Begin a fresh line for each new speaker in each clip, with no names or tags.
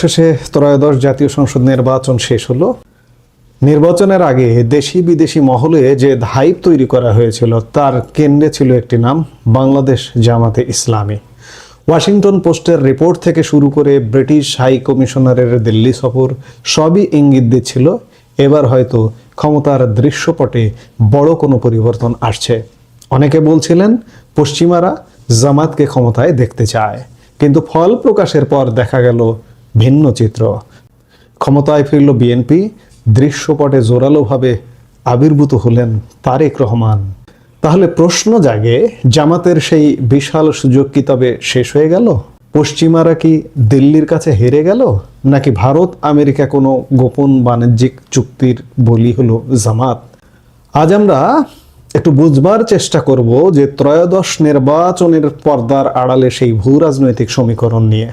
শেষে ত্রয়োদশ জাতীয় সংসদ নির্বাচন শেষ হলো। নির্বাচনের আগে দেশি বিদেশি মহলে যে হাইপ তৈরি করা হয়েছিল, তার কেন্দ্রে ছিল একটি নাম, বাংলাদেশ জামাতে ইসলামী। ওয়াশিংটন পোস্টের রিপোর্ট থেকে শুরু করে ব্রিটিশ হাই কমিশনারের দিল্লি সফর সবই ইঙ্গিত দিচ্ছিল, এবার হয়তো ক্ষমতার দৃশ্যপটে বড় কোনো পরিবর্তন আসছে। অনেকে বলছিলেন, পশ্চিমারা জামাতকে ক্ষমতায় দেখতে চায়, কিন্তু ফল প্রকাশের পর দেখা গেল ভিন্ন চিত্র। ক্ষমতায় ফিরল বিএনপি, দৃশ্যপটে জোরালোভাবে আবির্ভূত হলেন তারেক রহমান। তাহলে প্রশ্ন জাগে, জামাতের সেই বিশাল সুযোগ কি তবে শেষ হয়ে গেল? পশ্চিমারা কি দিল্লির কাছে হেরে গেল? নাকি ভারত, আমেরিকা কোনো গোপন বাণিজ্যিক চুক্তির বলি হলো জামাত? আজ আমরা একটু বুঝবার চেষ্টা করব যে ত্রয়োদশ নির্বাচনের পর্দার আড়ালে সেই ভূ রাজনৈতিক সমীকরণ নিয়ে।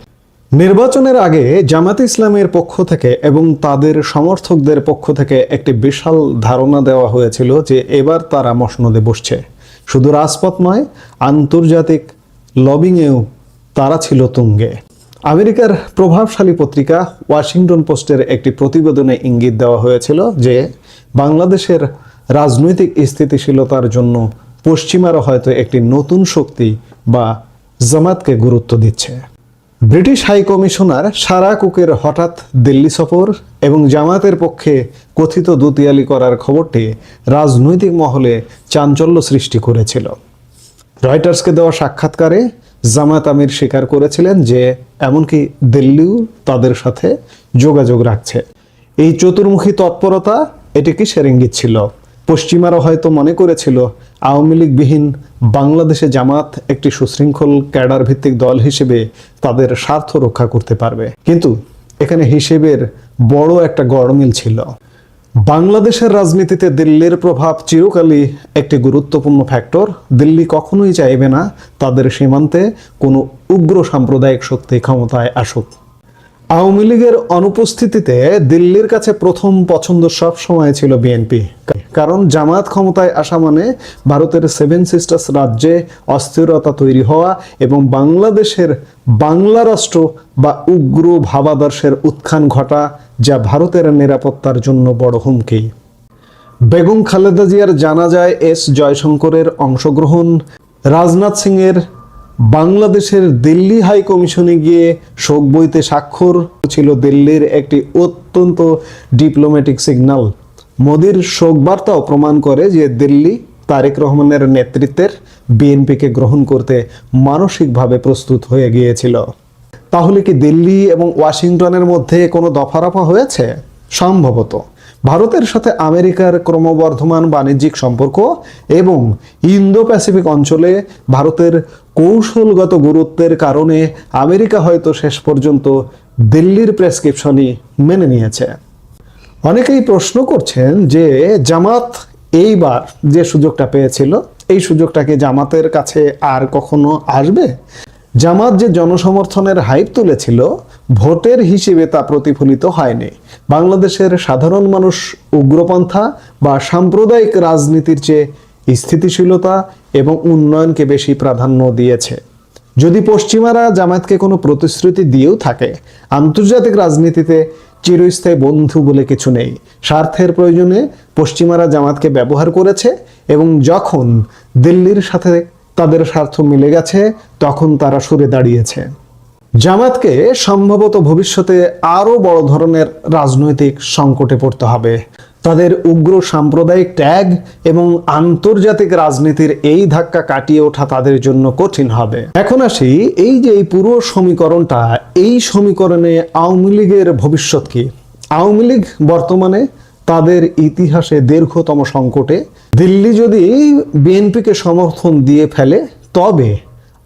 নির্বাচনের আগে জামাত ইসলামের পক্ষ থেকে এবং তাদের সমর্থকদের পক্ষ থেকে একটি বিশাল ধারণা দেওয়া হয়েছিল যে এবার তারা মসনদে বসছে। শুধু রাজপথ নয়, আন্তর্জাতিক লবিংয়েও তারা ছিল তুঙ্গে। আমেরিকার প্রভাবশালী পত্রিকা ওয়াশিংটন পোস্টের একটি প্রতিবেদনে ইঙ্গিত দেওয়া হয়েছিল যে বাংলাদেশের রাজনৈতিক স্থিতিশীলতার জন্য পশ্চিমারা হয়তো একটি নতুন শক্তি বা জামাতকে গুরুত্ব দিচ্ছে। ব্রিটিশ হাই কমিশনার সারা কুকের হঠাৎ দিল্লি সফর এবং জামাতের পক্ষে কথিত দুতিয়ালি করার খবরটি রাজনৈতিক মহলে চাঞ্চল্য সৃষ্টি করেছিল। রয়টার্সকে দেওয়া সাক্ষাৎকারে জামাত আমির স্বীকার করেছিলেন যে এমনকি দিল্লিও তাদের সাথে যোগাযোগ রাখছে। এই চতুর্মুখী তৎপরতা এটি কি সেরেঙ্গিত ছিল পশ্চিমারা হয়তো মনে করেছিল, আওয়ামী লীগবিহীন বাংলাদেশে জামাত একটি সুশৃঙ্খল ক্যাডার ভিত্তিক দল হিসেবে তাদের স্বার্থ রক্ষা করতে পারবে। কিন্তু এখানে হিসেবের বড় একটা গড়মিল ছিল। বাংলাদেশের রাজনীতিতে দিল্লির প্রভাব চিরকালই একটি গুরুত্বপূর্ণ ফ্যাক্টর। দিল্লি কখনোই চাইবে না তাদের সীমান্তে কোনো উগ্র সাম্প্রদায়িক শক্তি ক্ষমতায় আসুক। আওয়ামী লীগের অনুপস্থিতিতে দিল্লির কাছে প্রথম পছন্দ সব সময় ছিল বিএনপি কারণ জামাত ক্ষমতায় আসা মানে ভারতের সেভেন সিস্টার্স রাজ্যে অস্থিরতা তৈরি হওয়া এবং বাংলাদেশের বাংলা রাষ্ট্র বা উগ্র ভাবাদর্শের উত্থান ঘটা যা ভারতের নিরাপত্তার জন্য বড় হুমকি। বেগম খালেদা জিয়ার জানা যায় এস জয়শঙ্করের অংশগ্রহণ, রাজনাথ সিংয়ের বাংলাদেশের দিল্লি হাই কমিশনে গিয়ে শোক বইতে স্বাক্ষর ছিল দিল্লির একটি অত্যন্ত ডিপ্লোম্যাটিক সিগন্যাল মোদির শোক বার্তাও প্রমাণ করে যে দিল্লি তারেক রহমানের নেতৃত্বের বিএনপিকে গ্রহণ করতে মানসিকভাবে প্রস্তুত হয়ে গিয়েছিল। তাহলে কি দিল্লি এবং ওয়াশিংটনের মধ্যে কোনো দফারফা হয়েছে? সম্ভবত। ভারতের সাথে আমেরিকার ক্রমবর্ধমান বাণিজ্যিক সম্পর্ক এবং ইন্দো প্যাসিফিক অঞ্চলে ভারতের কৌশলগত গুরুত্বের কারণে আমেরিকা হয়তো শেষ পর্যন্ত দিল্লির প্রেসক্রিপশনই মেনে নিয়েছে। অনেকেই প্রশ্ন করছেন যে জামাত এইবার যে সুযোগটা পেয়েছিল, এই সুযোগটাকে জামাতের কাছে আর কখনো আসবে? জামাত যে জনসমর্থনের হাইপ তুলেছিল, ভোটের হিসেবে তা প্রতিফলিত হয়নি। বাংলাদেশের সাধারণ মানুষ উগ্রপন্থা বা সাম্প্রদায়িক রাজনীতির চেয়ে স্থিতিশীলতা এবং উন্নয়নকে বেশি প্রাধান্য দিয়েছে। যদি পশ্চিমারা জামায়াতকে কোনো প্রতিশ্রুতি দিয়েও থাকে, আন্তর্জাতিক রাজনীতিতে চিরস্থায়ী বন্ধু বলে কিছু নেই। স্বার্থের প্রয়োজনে পশ্চিমারা জামাতকে ব্যবহার করেছে এবং যখন দিল্লির সাথে তাদের স্বার্থ মিলে গেছে, তখন তারা সরে দাঁড়িয়েছে। জামাতকে সম্ভবত ভবিষ্যতে আরও বড় ধরনের রাজনৈতিক সংকটে পড়তে হবে। তাদের উগ্র সাম্প্রদায়িক ট্যাগ এবং আন্তর্জাতিক রাজনীতির এই ধাক্কা কাটিয়ে ওঠা তাদের জন্য কঠিন হবে। এখন আসি, এই যে এই পুরো সমীকরণটা, এই সমীকরণে আওয়ামী লীগের ভবিষ্যৎ কি? আওয়ামী লীগ বর্তমানে তাদের ইতিহাসে দীর্ঘতম সংকটে দিল্লি যদি বিএনপিকে সমর্থন দিয়ে ফেলে, তবে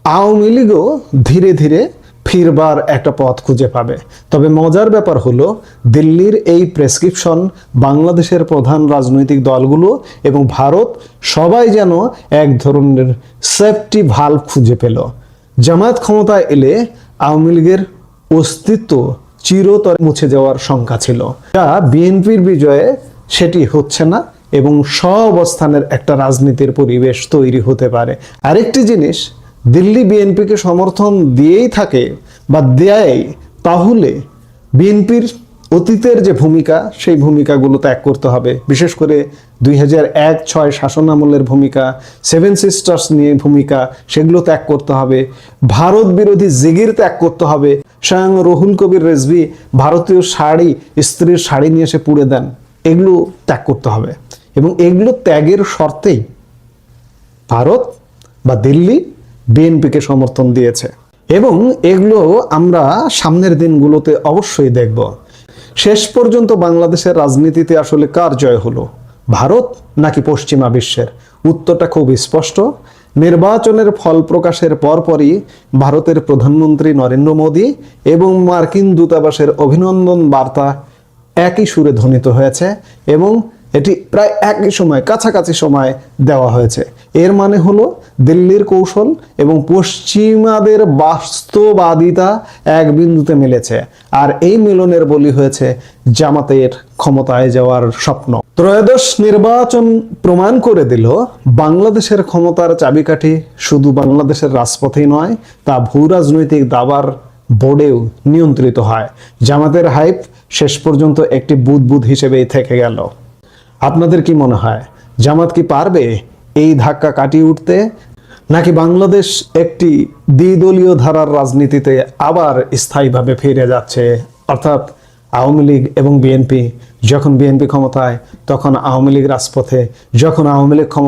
আওয়ামী লীগও ধীরে ধীরে ফিরবার একটা পথ খুঁজে পাবে। তবে মজার ব্যাপার হলো, দিল্লির এই প্রেসক্রিপশন বাংলাদেশের প্রধান রাজনৈতিক দলগুলো এবং ভারত সবাই যেন এক ধরনের সেফটি ভাল্ব খুঁজে পেল। জামায়াত ক্ষমতায় এলে আওয়ামী লীগের অস্তিত্ব চিরতরে মুছে যাওয়ার শঙ্কা ছিল। যা বিএনপির বিজয়ে সেটি হচ্ছে না এবং অবস্থানের একটা রাজনীতির পরিবেশ তৈরি হতে পারে। আরেকটি জিনিস, দিল্লি বিএনপিকে সমর্থন দিয়েই থাকে বা দেয় তাহলে বিএনপির অতীতের যে ভূমিকা, সেই ভূমিকাগুলো ত্যাগ করতে হবে। বিশেষ করে দুই হাজার এক, ছয় শাসনামলের ভূমিকা সেভেন সিস্টার্স নিয়ে ভূমিকা, সেগুলো ত্যাগ করতে হবে। ভারত বিরোধী জিগির ত্যাগ করতে হবে। স্বয়ং রহুল কবির রেজভি ভারতীয় শাড়ি, স্ত্রীর শাড়ি নিয়ে এসে পুড়ে দেন। এগুলো ত্যাগ করতে হবে। এবং এগুলো ত্যাগের শর্তেই ভারত বা দিল্লি বিএনপিকে সমর্থন দিয়েছে। এবং এগুলো আমরা সামনের দিনগুলোতে অবশ্যই দেখব। শেষ পর্যন্ত বাংলাদেশের রাজনীতিতে আসলে কার জয় হলো? ভারত নাকি পশ্চিমা বিশ্বের? উত্তরটা খুব স্পষ্ট। নির্বাচনের ফল প্রকাশের পরপরই ভারতের প্রধানমন্ত্রী নরেন্দ্র মোদী এবং মার্কিন দূতাবাসের অভিনন্দন বার্তা একই সুরে ধ্বনিত হয়েছে এবং এটি প্রায় একই সময়, কাছাকাছি সময় দেওয়া হয়েছে। এর মানে হলো দিল্লির কৌশল এবং পশ্চিমাদের বাস্তবাদিতা এক বিন্দুতে মিলেছে। আর এই মিলনের বলি হয়েছে জামাতের ক্ষমতায় যাওয়ার স্বপ্ন। ত্রয়োদশ নির্বাচন প্রমাণ করে দিল, বাংলাদেশের ক্ষমতার চাবিকাঠি শুধু বাংলাদেশের রাজপথেই নয়, তা ভূ রাজনৈতিক দাবার বোর্ডেও নিয়ন্ত্রিত হয়। জামাতের হাইপ শেষ পর্যন্ত একটি বুদবুদ হিসেবেই থেকে গেল। আপনাদের কি মনে হয়, জামাত কি পারবে এই ধাক্কা কাটিয়ে উঠতে? নাকি বাংলাদেশ একটি দ্বিদলীয় ধারার রাজনীতিতে আবার স্থায়ীভাবে ফিরে যাচ্ছে? অর্থাৎ আওয়ামী লীগ এবং বিএনপি যখন বিএনপি ক্ষমতায়, তখন আওয়ামী লীগ রাজপথে, যখন আওয়ামী লীগ ক্ষমতা